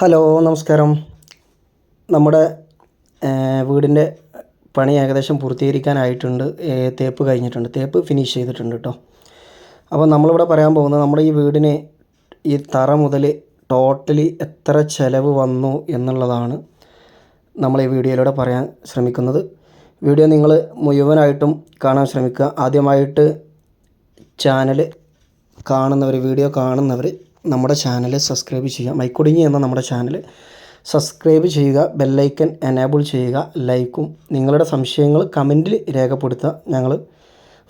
Hello നമസ്കാരം. നമ്മുടെ വീടിന്റെ പണി ഏകദേശം പൂർത്തീകരിക്കാനായിട്ടുണ്ട്. തേപ്പ് കഴിഞ്ഞിട്ടുണ്ട്. തേപ്പ് ഫിനിഷ് ചെയ്തിട്ടുണ്ട് കേട്ടോ അപ്പോൾ നമ്മളിവിടെ പറയാൻ പോകുന്നത് നമ്മുടെ ഈ വീടിന് ഈ തറ മുതൽ ടോട്ടലി എത്ര ചിലവ് വന്നു എന്നുള്ളതാണ് നമ്മൾ ഈ വീഡിയോയിലൂടെ പറയാൻ ശ്രമിക്കുന്നത്. വീഡിയോ നിങ്ങൾ മുഴുവനായിട്ടും കാണാൻ ശ്രമിക്കുക. ആദ്യമായിട്ട് ചാനൽ കാണുന്നവർ വീഡിയോ കാണുന്നവർ നമ്മുടെ ചാനൽ സബ്സ്ക്രൈബ് ചെയ്യുക. മൈക്കുടുങ്ങി എന്ന നമ്മുടെ ചാനൽ സബ്സ്ക്രൈബ് ചെയ്യുക. ബെല്ലൈക്കൻ എനേബിൾ ചെയ്യുക. ലൈക്കും നിങ്ങളുടെ സംശയങ്ങൾ കമന്റിൽ രേഖപ്പെടുത്തുക. ഞങ്ങൾ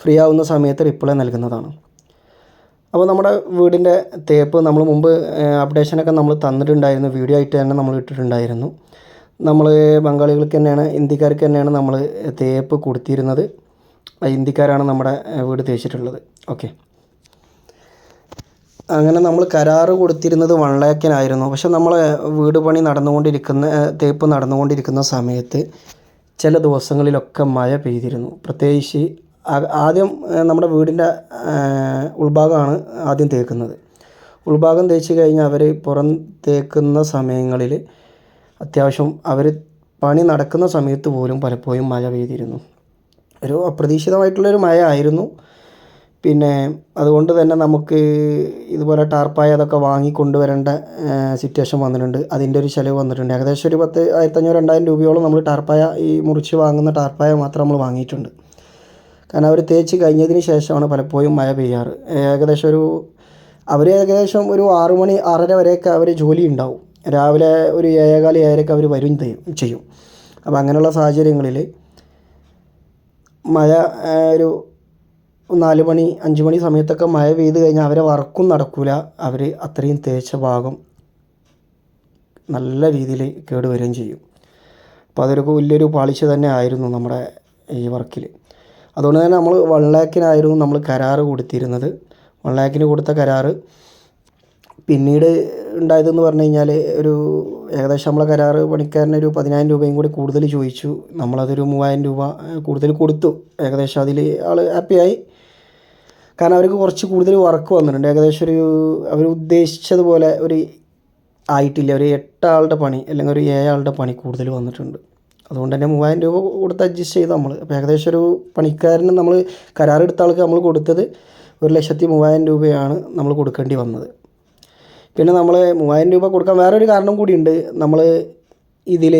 ഫ്രീ ആവുന്ന സമയത്ത് റിപ്ലൈ നൽകുന്നതാണ്. അപ്പോൾ നമ്മുടെ വീടിന്റെ തേപ്പ് നമ്മൾ മുമ്പ് അപ്ഡേഷനൊക്കെ നമ്മൾ തന്നിട്ടുണ്ടായിരുന്നു. വീഡിയോ ആയിട്ട് തന്നെ നമ്മൾ ഇട്ടിട്ടുണ്ടായിരുന്നു. നമ്മൾ ബംഗാളികൾക്ക് തന്നെയാണ് ഹിന്ദിക്കാർക്ക് തന്നെയാണ് നമ്മൾ തേപ്പ് കൊടുത്തിരുന്നത്. ഇന്ത്യക്കാരാണ് നമ്മുടെ വീട് തേച്ചിട്ടുള്ളത്. ഓക്കെ അങ്ങനെ നമ്മൾ കരാർ കൊടുത്തിരുന്നത് വൺ ലാക്കിനായിരുന്നു പക്ഷെ നമ്മൾ വീട് പണി നടന്നുകൊണ്ടിരിക്കുന്ന തേപ്പ് നടന്നുകൊണ്ടിരിക്കുന്ന സമയത്ത് ചില ദിവസങ്ങളിലൊക്കെ മഴ പെയ്തിരുന്നു. പ്രത്യേകിച്ച് ആദ്യം നമ്മുടെ വീടിന്റെ ഉൾഭാഗമാണ് ആദ്യം തേക്കുന്നത്. ഉൾഭാഗം തേച്ച് കഴിഞ്ഞ് അവർ പുറം തേക്കുന്ന സമയങ്ങളിൽ അത്യാവശ്യം അവർ പണി നടക്കുന്ന സമയത്ത് പോലും പലപ്പോഴും മഴ പെയ്തിരുന്നു. ഒരു അപ്രതീക്ഷിതമായിട്ടുള്ളൊരു മഴ ആയിരുന്നു പിന്നെ അതുകൊണ്ട് തന്നെ നമുക്ക് ഇതുപോലെ ടാർപ്പായ അതൊക്കെ വാങ്ങിക്കൊണ്ടുവരേണ്ട സിറ്റുവേഷൻ വന്നിട്ടുണ്ട്. അതിന്റെ ഒരു ചിലവ് വന്നിട്ടുണ്ട്. ഏകദേശം ഒരു പത്ത് ആയിരത്തഞ്ഞൂറ് രണ്ടായിരം രൂപയോളം നമ്മൾ ടാർപ്പായ ഈ മുറിച്ച് വാങ്ങുന്ന ടാർപ്പായ മാത്രം നമ്മൾ വാങ്ങിയിട്ടുണ്ട്. കാരണം അവർ തേച്ച് കഴിഞ്ഞതിന് ശേഷമാണ് പലപ്പോഴും മഴ പെയ്യാറ്. ഏകദേശം ഒരു അവർ ഏകദേശം ഒരു ആറു മണി ആറര വരെയൊക്കെ അവർ ജോലി ഉണ്ടാവും. രാവിലെ ഒരു ഏഴേകാൽ ഏഴരക്ക് അവർ വരും ചെയ്യും. അപ്പോൾ അങ്ങനെയുള്ള സാഹചര്യങ്ങളിൽ മഴ ഒരു നാല് മണി അഞ്ച് മണി സമയത്തൊക്കെ മഴ പെയ്ത് കഴിഞ്ഞാൽ അവരെ വർക്കും നടക്കില്ല അവർ അത്രയും തേച്ച ഭാഗം നല്ല രീതിയിൽ കേടുവരികയും ചെയ്യും. അപ്പോൾ അതൊരു വലിയൊരു പാളിച്ച തന്നെ ആയിരുന്നു നമ്മുടെ ഈ വർക്കിൽ അതുകൊണ്ട് തന്നെ നമ്മൾ വൺ ലാക്കിനായിരുന്നു നമ്മൾ കരാറ് കൊടുത്തിരുന്നത്. വൺ ലാക്കിന് കൊടുത്ത കരാറ് പിന്നീട് ഉണ്ടായതെന്ന് പറഞ്ഞു കഴിഞ്ഞാൽ ഒരു ഏകദേശം നമ്മളെ കരാറ് പണിക്കാരന് ഒരു പതിനായിരം രൂപയും കൂടി കൂടുതൽ ചോദിച്ചു. നമ്മളതൊരു മൂവായിരം രൂപ കൂടുതൽ കൊടുത്തു. ഏകദേശം അതിൽ ആൾ ഹാപ്പിയായി കാരണം അവർക്ക് കുറച്ച് കൂടുതൽ വർക്ക് വന്നിട്ടുണ്ട്. ഏകദേശം ഒരു അവർ ഉദ്ദേശിച്ചതുപോലെ ഒരു ആയിട്ടില്ല. ഒരു എട്ടാളുടെ പണി അല്ലെങ്കിൽ ഒരു ഏഴാളുടെ പണി കൂടുതൽ വന്നിട്ടുണ്ട്. അതുകൊണ്ട് തന്നെ മൂവായിരം രൂപ കൊടുത്ത് അഡ്ജസ്റ്റ് ചെയ്ത് നമ്മൾ. അപ്പോൾ ഏകദേശം ഒരു പണിക്കാരന് നമ്മൾ കരാറെടുത്ത ആൾക്ക് നമ്മൾ കൊടുത്തത് ഒരു ലക്ഷത്തി മൂവായിരം രൂപയാണ് നമ്മൾ കൊടുക്കേണ്ടി വന്നത്. പിന്നെ നമ്മൾ മൂവായിരം രൂപ കൊടുക്കാൻ വേറൊരു കാരണം കൂടിയുണ്ട് നമ്മൾ ഇതിൽ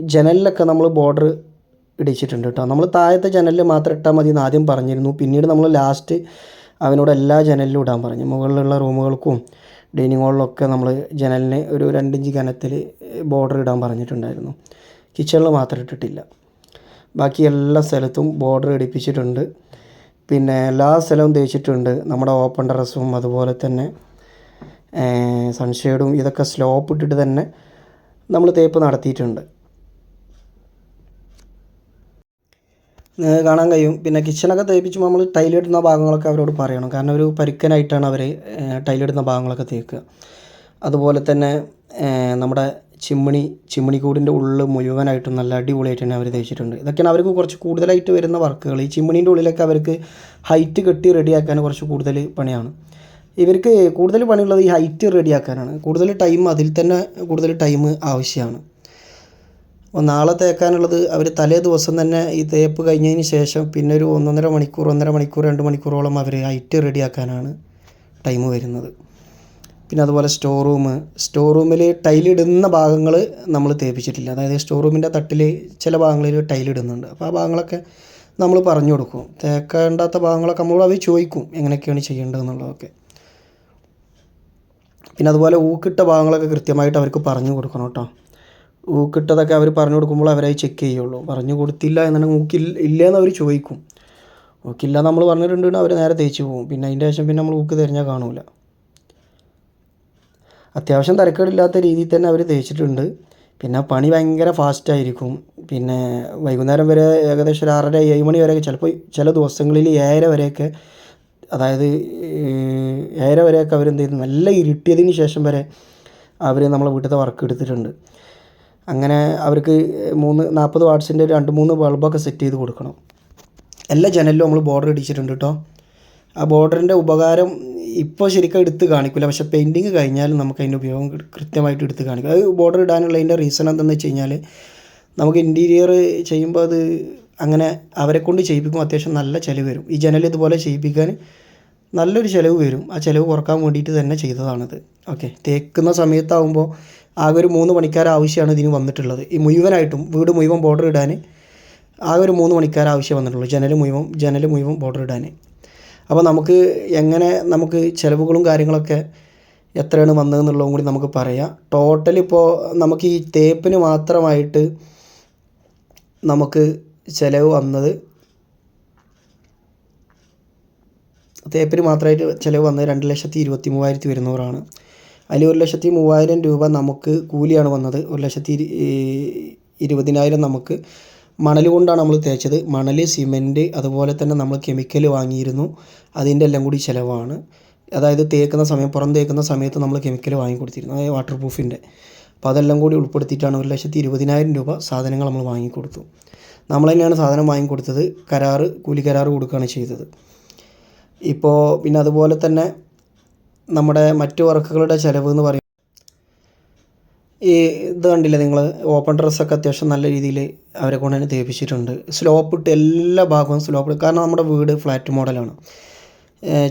ജനലിലൊക്കെ നമ്മൾ ബോർഡർ ഇടിച്ചിട്ടുണ്ട് കേട്ടോ നമ്മൾ താഴത്തെ ജനലിൽ മാത്രം ഇട്ടാൽ മതി എന്ന് ആദ്യം പറഞ്ഞിരുന്നു. പിന്നീട് നമ്മൾ ലാസ്റ്റ് അവനോട് എല്ലാ ജനലിലും ഇടാൻ പറഞ്ഞു. മുകളിലുള്ള റൂമുകൾക്കും ഡൈനിങ് ഹാളിലൊക്കെ നമ്മൾ ജനലിന് ഒരു രണ്ടിഞ്ച് കനത്തിൽ ബോർഡർ ഇടാൻ പറഞ്ഞിട്ടുണ്ടായിരുന്നു. കിച്ചണിൽ മാത്രം ഇട്ടിട്ടില്ല. ബാക്കി എല്ലാ സ്ഥലത്തും ബോർഡർ ഇടിപ്പിച്ചിട്ടുണ്ട്. പിന്നെ എല്ലാ സ്ഥലവും തേച്ചിട്ടുണ്ട്. നമ്മുടെ ഓപ്പൺ ടെറസും അതുപോലെ തന്നെ സൺഷെയ്ഡും ഇതൊക്കെ സ്ലോപ്പ് ഇട്ടിട്ട് തന്നെ നമ്മൾ തേപ്പ് നടത്തിയിട്ടുണ്ട്. കാണാൻ കഴിയും. പിന്നെ കിച്ചണൊക്കെ തേപ്പിച്ചുമ്പോൾ നമ്മൾ ടൈലിടുന്ന ഭാഗങ്ങളൊക്കെ അവരോട് പറയണം. കാരണം ഒരു പരുക്കനായിട്ടാണ് അവർ ടൈലിടുന്ന ഭാഗങ്ങളൊക്കെ തേക്കുക. അതുപോലെ തന്നെ നമ്മുടെ ചിമ്മിണി ചിമ്മിണിക്കൂടിന്റെ ഉള്ളിൽ മുഴുവനായിട്ടും നല്ല അടിപൊളിയായിട്ട് തന്നെ അവർ തേച്ചിട്ടുണ്ട്. ഇതൊക്കെയാണ് അവർക്ക് കുറച്ച് കൂടുതലായിട്ട് വരുന്ന വർക്കുകൾ. ഈ ചിമ്മിണീന്റെ ഉള്ളിലൊക്കെ അവർക്ക് ഹൈറ്റ് കെട്ടി റെഡിയാക്കാൻ കുറച്ച് കൂടുതൽ പണിയാണ്. ഇവർക്ക് കൂടുതൽ പണിയുള്ളത് ഈ ഹൈറ്റ് റെഡിയാക്കാനാണ് കൂടുതൽ ടൈം അതിൽ തന്നെ കൂടുതൽ ടൈം ആവശ്യമാണ്. അപ്പോൾ നാളെ തേക്കാനുള്ളത് അവർ തലേ ദിവസം തന്നെ ഈ തേപ്പ് കഴിഞ്ഞതിന് ശേഷം പിന്നെ ഒരു ഒന്നൊന്നര മണിക്കൂർ ഒന്നര മണിക്കൂർ രണ്ട് മണിക്കൂറോളം അവർ ഐറ്റ് റെഡിയാക്കാനാണ് ടൈം വരുന്നത്. പിന്നെ അതുപോലെ സ്റ്റോർ റൂം സ്റ്റോർ റൂമിൽ ടൈലിടുന്ന ഭാഗങ്ങൾ നമ്മൾ തേപ്പിച്ചിട്ടില്ല. അതായത് സ്റ്റോർ റൂമിന്റെ തട്ടിൽ ചില ഭാഗങ്ങളിൽ ടൈലിടുന്നുണ്ട് അപ്പോൾ ആ ഭാഗങ്ങളൊക്കെ നമ്മൾ പറഞ്ഞു കൊടുക്കും. തേക്കേണ്ടാത്ത ഭാഗങ്ങളൊക്കെ നമ്മളോട് അവർ ചോദിക്കും എങ്ങനെയൊക്കെയാണ് ചെയ്യേണ്ടതെന്നുള്ളതൊക്കെ. പിന്നെ അതുപോലെ ഊക്കിട്ട ഭാഗങ്ങളൊക്കെ കൃത്യമായിട്ട് അവർക്ക് പറഞ്ഞു കൊടുക്കണം കേട്ടോ. ഊക്കിട്ടതൊക്കെ അവർ പറഞ്ഞു കൊടുക്കുമ്പോൾ അവരായി ചെക്ക് ചെയ്യുള്ളൂ. പറഞ്ഞു കൊടുത്തില്ല എന്നുണ്ടെങ്കിൽ ഊക്കില്ല എന്ന് അവർ ചോദിക്കും. ഊക്കില്ല നമ്മൾ പറഞ്ഞിട്ടുണ്ട് അവർ നേരെ തേച്ച് പോകും. പിന്നെ അതിന്റെ ശേഷം പിന്നെ നമ്മൾ ഊക്ക് തിരഞ്ഞാൽ കാണൂല. അത്യാവശ്യം തിരക്കേടില്ലാത്ത രീതിയിൽ തന്നെ അവർ തേച്ചിട്ടുണ്ട്. പിന്നെ പണി ഭയങ്കര ഫാസ്റ്റായിരിക്കും പിന്നെ വൈകുന്നേരം വരെ ഏകദേശം ഒരു ആറര ഏഴ് മണി വരെയൊക്കെ ചിലപ്പോൾ ചില ദിവസങ്ങളിൽ ഏഴര വരെയൊക്കെ അതായത് ഏഴര വരെയൊക്കെ അവരെന്ത് ചെയ്തു നല്ല ഇരുട്ടിയതിന് ശേഷം വരെ അവർ നമ്മളെ വീട്ടിലത്തെ വർക്ക് എടുത്തിട്ടുണ്ട്. അങ്ങനെ അവർക്ക് മൂന്ന് നാൽപ്പത് വാട്ട്സിന്റെ രണ്ട് മൂന്ന് ബൾബൊക്കെ സെറ്റ് ചെയ്ത് കൊടുക്കണം. എല്ലാ ജനലിലും നമ്മൾ ബോർഡർ ഇടിച്ചിട്ടുണ്ട് കേട്ടോ. ആ ബോർഡറിന്റെ ഉപകാരം ഇപ്പോൾ ശരിക്കും എടുത്ത് കാണിക്കില്ല. പക്ഷേ പെയിന്റിങ് കഴിഞ്ഞാൽ നമുക്ക് അതിന്റെ ഉപയോഗം കൃത്യമായിട്ട് എടുത്ത് കാണിക്കും. അത് ബോർഡർ ഇടാനുള്ള ഇടാനുള്ളതിന്റെ റീസൺ എന്താണെന്ന് വെച്ച് കഴിഞ്ഞാൽ നമുക്ക് ഇന്റീരിയർ ചെയ്യുമ്പോൾ അത് അങ്ങനെ അവരെ കൊണ്ട് ചെയ്യിപ്പിക്കുമ്പോൾ അത്യാവശ്യം നല്ല ചിലവ് വരും. ഈ ജനൽ ഇതുപോലെ ചെയ്യിപ്പിക്കാൻ നല്ലൊരു ചിലവ് വരും. ആ ചിലവ് കുറയ്ക്കാൻ വേണ്ടിയിട്ട് തന്നെ ചെയ്തതാണിത്. ഓക്കെ. തേക്കുന്ന സമയത്താവുമ്പോൾ ആകെ ഒരു മൂന്ന് പണിക്കാർ ആവശ്യമാണ് ഇതിന് വന്നിട്ടുള്ളത്. ഈ മുഴുവനായിട്ടും വീട് മുഴുവൻ ബോർഡർ ഇടാൻ ആകെ ഒരു മൂന്ന് മണിക്കാർ ആവശ്യം വന്നിട്ടുള്ളൂ. ജനൽ മുഴുവൻ ജനൽ മുഴുവൻ ബോർഡർ ഇടാൻ. അപ്പോൾ നമുക്ക് എങ്ങനെ നമുക്ക് ചിലവുകളും കാര്യങ്ങളൊക്കെ എത്രയാണ് വന്നതെന്നുള്ളതും കൂടി നമുക്ക് പറയാം. ടോട്ടൽ ഇപ്പോൾ നമുക്ക് ഈ തേപ്പിന് മാത്രമായിട്ട് നമുക്ക് ചിലവ് വന്നത് തേപ്പിന് മാത്രമായിട്ട് ചിലവ് വന്നത് രണ്ട് ലക്ഷത്തി ഇരുപത്തി മൂവായിരത്തി വരുന്നവരാണ് അതിൽ ഒരു ലക്ഷത്തി മൂവായിരം രൂപ നമുക്ക് കൂലിയാണ് വന്നത്. ഒരു ലക്ഷത്തി ഇരുപതിനായിരം നമുക്ക് മണൽ കൊണ്ടാണ് നമ്മൾ തേച്ചത്. മണൽ സിമെന്റ് അതുപോലെ തന്നെ നമ്മൾ കെമിക്കൽ വാങ്ങിയിരുന്നു. അതിന്റെ എല്ലാം കൂടി ചിലവാണ്. അതായത് തേക്കുന്ന സമയം പുറം തേക്കുന്ന സമയത്ത് നമ്മൾ കെമിക്കൽ വാങ്ങി കൊടുത്തിരുന്നു. അതായത് വാട്ടർ പ്രൂഫിന്റെ അപ്പോൾ അതെല്ലാം കൂടി ഉൾപ്പെടുത്തിയിട്ടാണ് ഒരു ലക്ഷത്തി ഇരുപതിനായിരം രൂപ സാധനങ്ങൾ നമ്മൾ വാങ്ങിക്കൊടുത്തു നമ്മൾ തന്നെയാണ് സാധനം വാങ്ങിക്കൊടുത്തത് കരാറ് കൂലി കരാറ് കൊടുക്കുകയാണ് ചെയ്തത്. ഇപ്പോൾ പിന്നെ അതുപോലെ തന്നെ നമ്മുടെ മറ്റു വർക്കുകളുടെ ചിലവ് എന്ന് പറയും ഈ ഇത് കണ്ടില്ലേ നിങ്ങൾ? ഓപ്പൺ ഡ്രസ്സൊക്കെ അത്യാവശ്യം നല്ല രീതിയിൽ അവരെ കൊണ്ട് തന്നെ തേപ്പിച്ചിട്ടുണ്ട്. സ്ലോപ്പ് ഇട്ട് എല്ലാ ഭാഗവും സ്ലോപ്പ് ഇട്ട് കാരണം നമ്മുടെ വീട് ഫ്ലാറ്റ് മോഡലാണ്.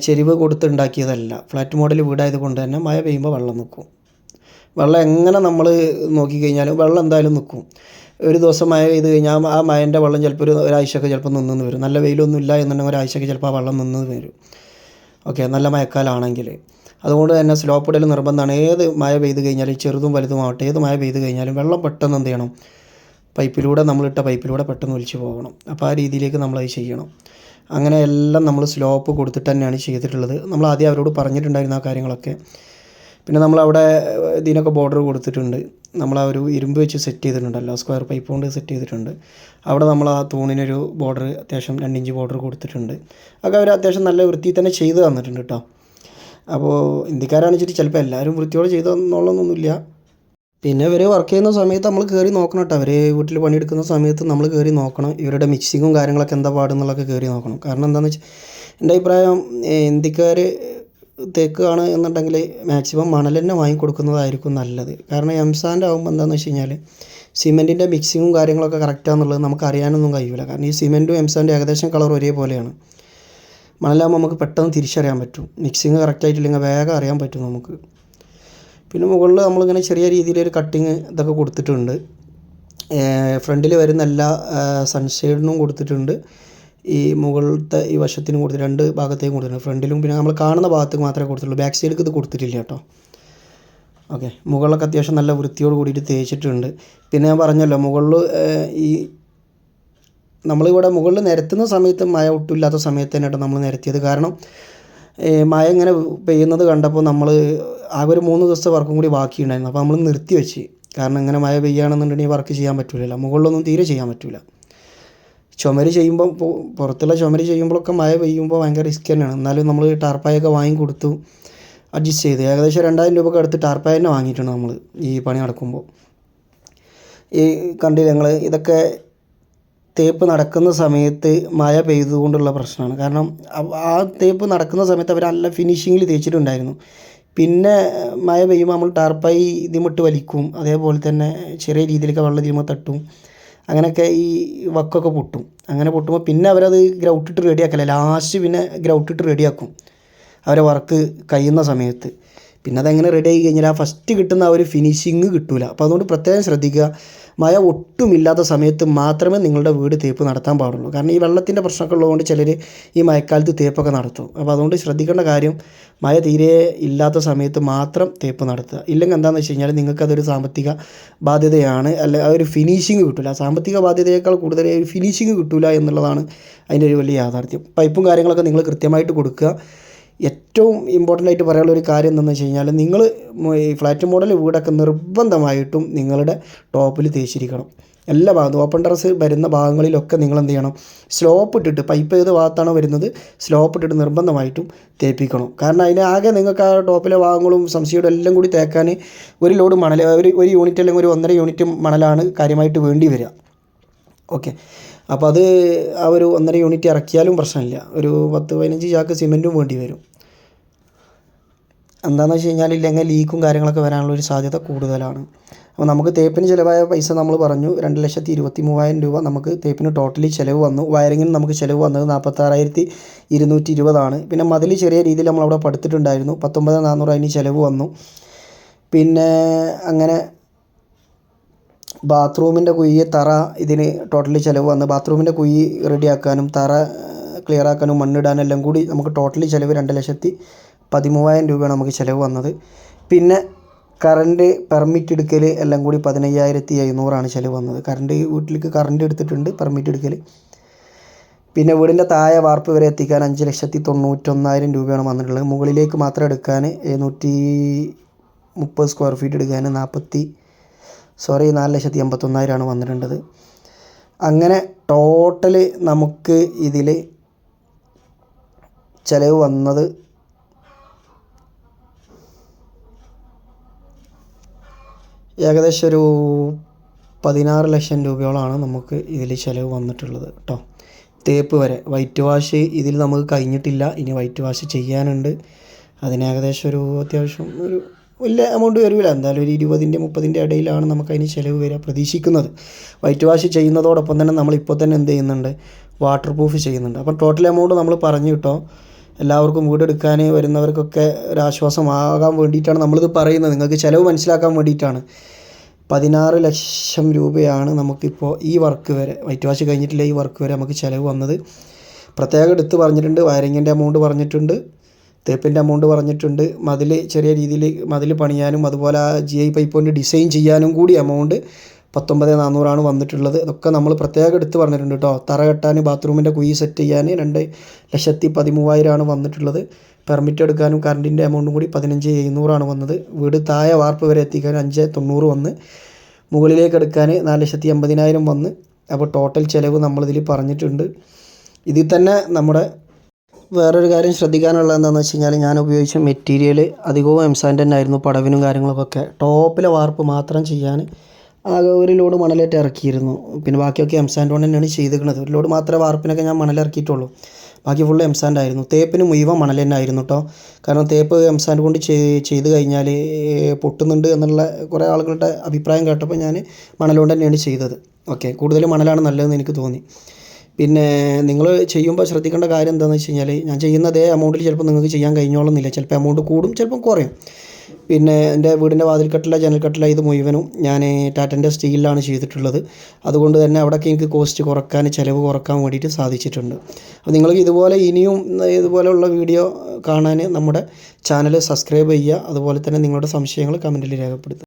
ചെരിവ് കൊടുത്തുണ്ടാക്കിയതല്ല ഫ്ലാറ്റ് മോഡൽ വീടായത് കൊണ്ട് തന്നെ മഴ പെയ്യുമ്പോൾ വെള്ളം നിൽക്കും വെള്ളം എങ്ങനെ നമ്മൾ നോക്കിക്കഴിഞ്ഞാലും വെള്ളം എന്തായാലും നിൽക്കും ഒരു ദിവസം മഴ പെയ്ത് കഴിഞ്ഞാൽ ആ മഴന്റെ വെള്ളം ചിലപ്പോൾ ഒരു ഒരാഴ്ചയൊക്കെ ചിലപ്പോൾ നിന്നെന്ന് വരും. നല്ല വെയിലൊന്നും ഇല്ല എന്നുണ്ടെങ്കിൽ ഒരാഴ്ചയൊക്കെ ചിലപ്പോൾ ആ വെള്ളം നിന്ന് വരും. ഓക്കെ നല്ല മഴക്കാലമാണെങ്കിൽ. അതുകൊണ്ട് തന്നെ സ്ലോപ്പ് ഇടൽ നിർബന്ധമാണ്. ഏത് മഴ പെയ്ത് കഴിഞ്ഞാലും ചെറുതും വലുതുമാവട്ടെ ഏത് മഴ പെയ്ത് കഴിഞ്ഞാലും വെള്ളം പെട്ടെന്ന് എന്ത് ചെയ്യണം? പൈപ്പിലൂടെ നമ്മളിട്ട പൈപ്പിലൂടെ പെട്ടെന്ന് ഒലിച്ചു പോകണം. അപ്പോൾ ആ രീതിയിലേക്ക് നമ്മളത് ചെയ്യണം. അങ്ങനെ എല്ലാം നമ്മൾ സ്ലോപ്പ് കൊടുത്തിട്ട് തന്നെയാണ് ചെയ്തിട്ടുള്ളത്. നമ്മൾ ആദ്യം അവരോട് പറഞ്ഞിട്ടുണ്ടായിരുന്ന ആ കാര്യങ്ങളൊക്കെ. പിന്നെ നമ്മളവിടെ ഇതിനൊക്കെ ബോർഡർ കൊടുത്തിട്ടുണ്ട്. നമ്മൾ ആ ഒരു ഇരുമ്പ് വെച്ച് സെറ്റ് ചെയ്തിട്ടുണ്ടല്ലോ സ്ക്വയർ പൈപ്പ് കൊണ്ട് സെറ്റ് ചെയ്തിട്ടുണ്ട്. അവിടെ നമ്മൾ ആ തൂണിനൊരു ബോർഡർ അത്യാവശ്യം രണ്ടിഞ്ച് ബോർഡർ കൊടുത്തിട്ടുണ്ട്. അതൊക്കെ അവർ അത്യാവശ്യം നല്ല വൃത്തിയിൽ തന്നെ ചെയ്ത് തന്നിട്ടുണ്ട് കേട്ടോ. അപ്പോൾ ഇന്ത്യക്കാരാണെന്ന് വെച്ചിട്ട് ചിലപ്പോൾ എല്ലാവരും വൃത്തിയോടെ ചെയ്തെന്നുള്ളതൊന്നുമില്ല പിന്നെ ഇവർ വർക്ക് ചെയ്യുന്ന സമയത്ത് നമ്മൾ കയറി നോക്കണം കേട്ടോ. അവർ വീട്ടിൽ പണിയെടുക്കുന്ന സമയത്ത് നമ്മൾ കയറി നോക്കണം. ഇവരുടെ മിക്സിങ്ങും കാര്യങ്ങളൊക്കെ എന്താ പാടുന്നുള്ളതൊക്കെ കയറി നോക്കണം. കാരണം എന്താണെന്ന് വെച്ചാൽ എന്റെ അഭിപ്രായം ഇന്ത്യക്കാർ തേക്കാണ് എന്നുണ്ടെങ്കിൽ മാക്സിമം മണൽ തന്നെ വാങ്ങിക്കൊടുക്കുന്നതായിരിക്കും നല്ലത്. കാരണം എംസാന്റെ ആകുമ്പോൾ എന്താണെന്ന് വെച്ച് കഴിഞ്ഞാൽ സിമെന്റിന്റെ മിക്സിങ്ങും കാര്യങ്ങളൊക്കെ കറക്റ്റാണെന്നുള്ളത് നമുക്ക് അറിയാനൊന്നും കഴിയില്ല കാരണം ഈ സിമെന്റും എംസാന്റെ ഏകദേശം കളർ ഒരേപോലെയാണ്. മണലാകുമ്പോൾ നമുക്ക് പെട്ടെന്ന് തിരിച്ചറിയാൻ പറ്റും. മിക്സിങ് കറക്റ്റായിട്ടില്ലെങ്കിൽ വേഗം അറിയാൻ പറ്റും നമുക്ക്. പിന്നെ മുകളിൽ നമ്മളിങ്ങനെ ചെറിയ രീതിയിലൊരു കട്ടിങ് ഇതൊക്കെ കൊടുത്തിട്ടുണ്ട്. ഫ്രണ്ടിൽ വരുന്ന എല്ലാ സൺഷെയ്ഡിനും കൊടുത്തിട്ടുണ്ട്. ഈ മുകളിലത്തെ ഈ വശത്തിനും കൊടുത്ത് രണ്ട് ഭാഗത്തേക്കും കൊടുത്തിട്ടുണ്ട്. ഫ്രണ്ടിലും പിന്നെ നമ്മൾ കാണുന്ന ഭാഗത്തേക്ക് മാത്രമേ കൊടുത്തിട്ടുള്ളൂ. ബാക്ക് സൈഡിലേക്ക് ഇത് കൊടുത്തിട്ടില്ല കേട്ടോ. ഓക്കെ മുകളിലൊക്കെ അത്യാവശ്യം നല്ല വൃത്തിയോട് കൂടിയിട്ട് തേച്ചിട്ടുണ്ട്. പിന്നെ ഞാൻ പറഞ്ഞല്ലോ മുകളിൽ ഈ നമ്മളിവിടെ മുകളിൽ നിരത്തുന്ന സമയത്ത് മഴ ഒട്ടുമില്ലാത്ത സമയത്ത് തന്നെയാണ് നമ്മൾ നിരത്തിയത്. കാരണം മഴ ഇങ്ങനെ പെയ്യുന്നത് കണ്ടപ്പോൾ നമ്മൾ ആകെ ഒരു മൂന്ന് ദിവസത്തെ വർക്കും കൂടി ബാക്കിയുണ്ടായിരുന്നു. അപ്പോൾ നമ്മൾ നിർത്തി വെച്ച്. കാരണം ഇങ്ങനെ മഴ പെയ്യുകയാണെന്നുണ്ടെങ്കിൽ വർക്ക് ചെയ്യാൻ പറ്റില്ലല്ലോ മുകളിലൊന്നും തീരെ ചെയ്യാൻ പറ്റില്ല ചുമര് ചെയ്യുമ്പോൾ പുറത്തുള്ള ചുമര് ചെയ്യുമ്പോഴൊക്കെ മഴ പെയ്യുമ്പോൾ ഭയങ്കര റിസ്ക് തന്നെയാണ്. എന്നാലും നമ്മൾ ടാർപ്പായൊക്കെ വാങ്ങി കൊടുത്തു അഡ്ജസ്റ്റ് ചെയ്ത്. ഏകദേശം രണ്ടായിരം രൂപയൊക്കെ അടുത്ത് ടാർപ്പായ തന്നെ വാങ്ങിയിട്ടുണ്ട് നമ്മൾ ഈ പണി നടക്കുമ്പോൾ. ഈ കണ്ടില്ല ഞങ്ങൾ ഇതൊക്കെ തേപ്പ് നടക്കുന്ന സമയത്ത് മഴ പെയ്തുകൊണ്ടുള്ള പ്രശ്നമാണ്. കാരണം ആ തേപ്പ് നടക്കുന്ന സമയത്ത് അവർ നല്ല ഫിനിഷിങ്ങിൽ തേച്ചിട്ടുണ്ടായിരുന്നു. പിന്നെ മഴ പെയ്യുമ്പോൾ നമ്മൾ ടാർപ്പായി ഇതിമിട്ട് വലിക്കും. അതേപോലെ തന്നെ ചെറിയ രീതിയിലൊക്കെ വെള്ളം ഇതിമ തട്ടും. അങ്ങനെയൊക്കെ ഈ വക്കൊക്കെ പൊട്ടും. അങ്ങനെ പൊട്ടുമ്പോൾ പിന്നെ അവരത് ഗ്രൗട്ടിട്ട് റെഡിയാക്കല ലാസ്റ്റ് പിന്നെ ഗ്രൗട്ടിട്ട് റെഡിയാക്കും അവരെ വർക്ക് കഴിയുന്ന സമയത്ത്. പിന്നെ അതെങ്ങനെ റെഡി ആയി കഴിഞ്ഞാൽ ആ ഫസ്റ്റ് കിട്ടുന്ന ആ ഒരു ഫിനിഷിങ് കിട്ടില്ല അപ്പോൾ അതുകൊണ്ട് പ്രത്യേകം ശ്രദ്ധിക്കുക. മഴ ഒട്ടുമില്ലാത്ത സമയത്ത് മാത്രമേ നിങ്ങളുടെ വീട് തേപ്പ് നടത്താൻ പാടുള്ളൂ. കാരണം ഈ വെള്ളത്തിന്റെ പ്രശ്നമൊക്കെ ഉള്ളതുകൊണ്ട് ചിലർ ഈ മഴക്കാലത്ത് തേപ്പൊക്കെ നടത്തും. അപ്പോൾ അതുകൊണ്ട് ശ്രദ്ധിക്കേണ്ട കാര്യം മഴ തീരെ ഇല്ലാത്ത സമയത്ത് മാത്രം തേപ്പ് നടത്തുക. ഇല്ലെങ്കിൽ എന്താണെന്ന് വെച്ച് കഴിഞ്ഞാൽ നിങ്ങൾക്കതൊരു സാമ്പത്തിക ബാധ്യതയാണ്. അല്ല ആ ഒരു ഫിനിഷിങ് കിട്ടില്ല സാമ്പത്തിക ബാധ്യതയേക്കാൾ കൂടുതൽ ഒരു ഫിനിഷിങ് കിട്ടില്ല എന്നുള്ളതാണ് അതിന്റെ ഒരു വലിയ യാഥാർത്ഥ്യം. പൈപ്പും കാര്യങ്ങളൊക്കെ നിങ്ങൾ കൃത്യമായിട്ട് കൊടുക്കുക. ഏറ്റവും ഇമ്പോർട്ടന്റ് ആയിട്ട് പറയാനുള്ള ഒരു കാര്യം എന്താണെന്ന് വെച്ച് കഴിഞ്ഞാൽ നിങ്ങൾ ഈ ഫ്ലാറ്റ് മോഡൽ വീടൊക്കെ നിർബന്ധമായിട്ടും നിങ്ങളുടെ ടോപ്പിൽ തേച്ചിരിക്കണം. എല്ലാ ഭാഗത്തും ഓപ്പൺ ടെറസ് വരുന്ന ഭാഗങ്ങളിലൊക്കെ നിങ്ങൾ എന്ത് ചെയ്യണം? സ്ലോപ്പ് ഇട്ടിട്ട് പൈപ്പ് ഏത് ഭാഗത്താണോ വരുന്നത് സ്ലോപ്പ് ഇട്ടിട്ട് നിർബന്ധമായിട്ടും തേപ്പിക്കണം. കാരണം അതിന് ആകെ നിങ്ങൾക്ക് ആ ടോപ്പിലെ ഭാഗങ്ങളും സംശയവും എല്ലാം കൂടി തേക്കാൻ ഒരു ലോഡ് മണൽ ഒരു ഒരു യൂണിറ്റ് അല്ലെങ്കിൽ ഒരു ഒന്നര യൂണിറ്റ് മണലാണ് കാര്യമായിട്ട് വേണ്ടി വരിക. ഓക്കെ അപ്പോൾ അത് ആ ഒരു ഒന്നര യൂണിറ്റ് ഇറക്കിയാലും പ്രശ്നമില്ല. ഒരു പത്ത് പതിനഞ്ച് ചാക്ക് സിമെന്റും വേണ്ടി വരും. എന്താണെന്ന് വെച്ച് കഴിഞ്ഞാൽ ഇല്ലെങ്കിൽ ലീക്കും കാര്യങ്ങളൊക്കെ വരാനുള്ള ഒരു സാധ്യത കൂടുതലാണ്. അപ്പോൾ നമുക്ക് തേപ്പിന് ചിലവായ പൈസ നമ്മൾ പറഞ്ഞു. രണ്ട് ലക്ഷത്തി ഇരുപത്തി മൂവായിരം രൂപ നമുക്ക് തേപ്പിന് ടോട്ടലി ചിലവ് വന്നു. വയറിങ്ങിന് നമുക്ക് ചിലവ് വന്നത് നാൽപ്പത്താറായിരത്തി ഇരുന്നൂറ്റി ഇരുപതാണ്. പിന്നെ മതിൽ ചെറിയ രീതിയിൽ നമ്മളവിടെ പടുത്തിട്ടുണ്ടായിരുന്നു. പത്തൊമ്പത് നാനൂറ് അതിന് ചിലവ് വന്നു. പിന്നെ അങ്ങനെ ബാത്റൂമിന്റെ കുഴി തറ ഇതിന് ടോട്ടലി ചിലവ് വന്ന് ബാത്റൂമിന്റെ കുഴി റെഡിയാക്കാനും തറ ക്ലിയർ ആക്കാനും മണ്ണിടാനും എല്ലാം കൂടി നമുക്ക് ടോട്ടലി ചിലവ് രണ്ട് ലക്ഷത്തി പതിമൂവായിരം രൂപയാണ് നമുക്ക് ചിലവ് വന്നത്. പിന്നെ കറണ്ട് പെർമിറ്റ് എടുക്കൽ എല്ലാം കൂടി പതിനയ്യായിരത്തി എഴുന്നൂറാണ് ചിലവ് വന്നത്. കറണ്ട് വീട്ടിലേക്ക് കറണ്ട് എടുത്തിട്ടുണ്ട് പെർമിറ്റ് എടുക്കൽ പിന്നെ വീടിന്റെ താഴെ വാർപ്പ് വരെ എത്തിക്കാൻ അഞ്ച് ലക്ഷത്തി തൊണ്ണൂറ്റൊന്നായിരം രൂപയാണ് വന്നിട്ടുള്ളത്. മുകളിലേക്ക് മാത്രം എടുക്കാൻ എഴുന്നൂറ്റി മുപ്പത് സ്ക്വയർ ഫീറ്റ് എടുക്കാൻ നാൽപ്പത്തി സോറി നാല് ലക്ഷത്തി എൺപത്തൊന്നായിരമാണ് വന്നിട്ടുള്ളത്. അങ്ങനെ ടോട്ടൽ നമുക്ക് ഇതിൽ ചിലവ് വന്നത് ഏകദേശം ഒരു പതിനാറ് ലക്ഷം രൂപയോളമാണ് നമുക്ക് ഇതിൽ ചിലവ് വന്നിട്ടുള്ളത് കേട്ടോ തേപ്പ് വരെ. വൈറ്റ് വാഷ് ഇതിൽ നമുക്ക് കഴിഞ്ഞിട്ടില്ല. ഇനി വൈറ്റ് വാഷ് ചെയ്യാനുണ്ട്. അതിന് ഏകദേശം ഒരു അത്യാവശ്യം ഒരു വലിയ എമൗണ്ട് വരില്ല. എന്തായാലും ഒരു ഇരുപതിന്റെ മുപ്പതിന്റെ ഇടയിലാണ് നമുക്ക് അതിന് ചിലവ് വരിക പ്രതീക്ഷിക്കുന്നത്. വൈറ്റ് വാഷ് ചെയ്യുന്നതോടൊപ്പം തന്നെ നമ്മളിപ്പോൾ തന്നെ എന്ത് ചെയ്യുന്നുണ്ട്? വാട്ടർ പ്രൂഫ് ചെയ്യുന്നുണ്ട്. അപ്പം ടോട്ടൽ എമൗണ്ട് നമ്മൾ പറഞ്ഞു കിട്ടോ. എല്ലാവർക്കും വീടെടുക്കാൻ വരുന്നവർക്കൊക്കെ ഒരാശ്വാസമാകാൻ വേണ്ടിയിട്ടാണ് നമ്മളിത് പറയുന്നത്. നിങ്ങൾക്ക് ചിലവ് മനസ്സിലാക്കാൻ വേണ്ടിയിട്ടാണ്. പതിനാറ് ലക്ഷം രൂപയാണ് നമുക്കിപ്പോൾ ഈ വർക്ക് വരെ വൈറ്റ് വാഷ് കഴിഞ്ഞിട്ടില്ല ഈ വർക്ക് വരെ നമുക്ക് ചിലവ് വന്നത്. പ്രത്യേകം എടുത്ത് പറഞ്ഞിട്ടുണ്ട്. വയറിങ്ങിന്റെ എമൗണ്ട് പറഞ്ഞിട്ടുണ്ട്. തേപ്പിന്റെ എമൗണ്ട് പറഞ്ഞിട്ടുണ്ട്. മതിൽ ചെറിയ രീതിയിൽ മതിൽ പണിയാനും അതുപോലെ ആ ജി ഐ പൈപ്പ് കൊണ്ട് ഡിസൈൻ ചെയ്യാനും കൂടി എമൗണ്ട് പത്തൊമ്പത് നാനൂറാണ് വന്നിട്ടുള്ളത്. അതൊക്കെ നമ്മൾ പ്രത്യേകം എടുത്ത് പറഞ്ഞിട്ടുണ്ട് കേട്ടോ തറ കെട്ടാൻ ബാത്റൂമിന്റെ കുഴി സെറ്റ് ചെയ്യാൻ രണ്ട് ലക്ഷത്തി പതിമൂവായിരമാണ് വന്നിട്ടുള്ളത്. പെർമിറ്റ് എടുക്കാനും കറണ്ടിന്റെ എമൗണ്ടും കൂടി പതിനഞ്ച് എഴുന്നൂറാണ് വന്നത്. വീട് താഴെ വാർപ്പ് വരെ എത്തിക്കാൻ അഞ്ച് തൊണ്ണൂറ് വന്ന്. മുകളിലേക്ക് എടുക്കാൻ നാല് ലക്ഷത്തി എൺപതിനായിരം വന്ന്. അപ്പോൾ ടോട്ടൽ ചിലവ് നമ്മളിതിൽ പറഞ്ഞിട്ടുണ്ട്. ഇതിൽ തന്നെ നമ്മുടെ വേറൊരു കാര്യം ശ്രദ്ധിക്കാനുള്ളത് എന്താണെന്ന് വെച്ച് കഴിഞ്ഞാൽ ഞാൻ ഉപയോഗിച്ച മെറ്റീരിയൽ അധികവും എംസാൻഡ് ആയിരുന്നു പടവിനും കാര്യങ്ങൾക്കൊക്കെ ടോപ്പിലെ വാർപ്പ് മാത്രം ചെയ്യാൻ ആകെ ഒരു ലോഡ് മണലേറ്റ് ഇറക്കിയിരുന്നു. പിന്നെ ബാക്കിയൊക്കെ എംസാൻഡ് കൊണ്ട് തന്നെയാണ് ചെയ്തിരിക്കുന്നത്. ഒരു ലോഡ് മാത്രമേ വാർപ്പിനൊക്കെ ഞാൻ മണലിറക്കിയിട്ടുള്ളൂ. ബാക്കി ഫുള്ള് എംസാൻഡ് ആയിരുന്നു. തേപ്പിന് മുഴുവൻ മണൽ തന്നെ ആയിരുന്നു കേട്ടോ കാരണം തേപ്പ് എംസാൻഡ് കൊണ്ട് ചെയ്ത് കഴിഞ്ഞാൽ പൊട്ടുന്നുണ്ട് എന്നുള്ള കുറേ ആളുകളുടെ അഭിപ്രായം കേട്ടപ്പോൾ ഞാൻ മണലുകൊണ്ട് കൊണ്ട് തന്നെയാണ് ചെയ്തത്. ഓക്കെ കൂടുതൽ മണലാണ് നല്ലതെന്ന് എനിക്ക് തോന്നി. പിന്നെ നിങ്ങൾ ചെയ്യുമ്പോൾ ശ്രദ്ധിക്കേണ്ട കാര്യം എന്താണെന്ന് വെച്ച് കഴിഞ്ഞാൽ ഞാൻ ചെയ്യുന്ന അതേ എമൗണ്ടിൽ ചിലപ്പോൾ നിങ്ങൾക്ക് ചെയ്യാൻ കഴിഞ്ഞോളുന്നില്ല. ചിലപ്പോൾ എമൗണ്ട് കൂടും ചിലപ്പം കുറയും. പിന്നെ എന്റെ വീടിന്റെ വാതിൽക്കട്ടില ജനൽക്കട്ടില ഇത് മുഴുവനും ഞാൻ ടാറ്റന്റെ സ്റ്റീലിലാണ് ചെയ്തിട്ടുള്ളത്. അതുകൊണ്ട് തന്നെ അവിടെയൊക്കെ എനിക്ക് കോസ്റ്റ് കുറയ്ക്കാൻ ചിലവ് കുറയ്ക്കാൻ വേണ്ടിയിട്ട് സാധിച്ചിട്ടുണ്ട്. അപ്പോൾ നിങ്ങൾക്ക് ഇതുപോലെ ഇനിയും ഇതുപോലെയുള്ള വീഡിയോ കാണാൻ നമ്മുടെ ചാനൽ സബ്സ്ക്രൈബ് ചെയ്യുക. അതുപോലെ തന്നെ നിങ്ങളുടെ സംശയങ്ങൾ കമന്റിൽ രേഖപ്പെടുത്തുക.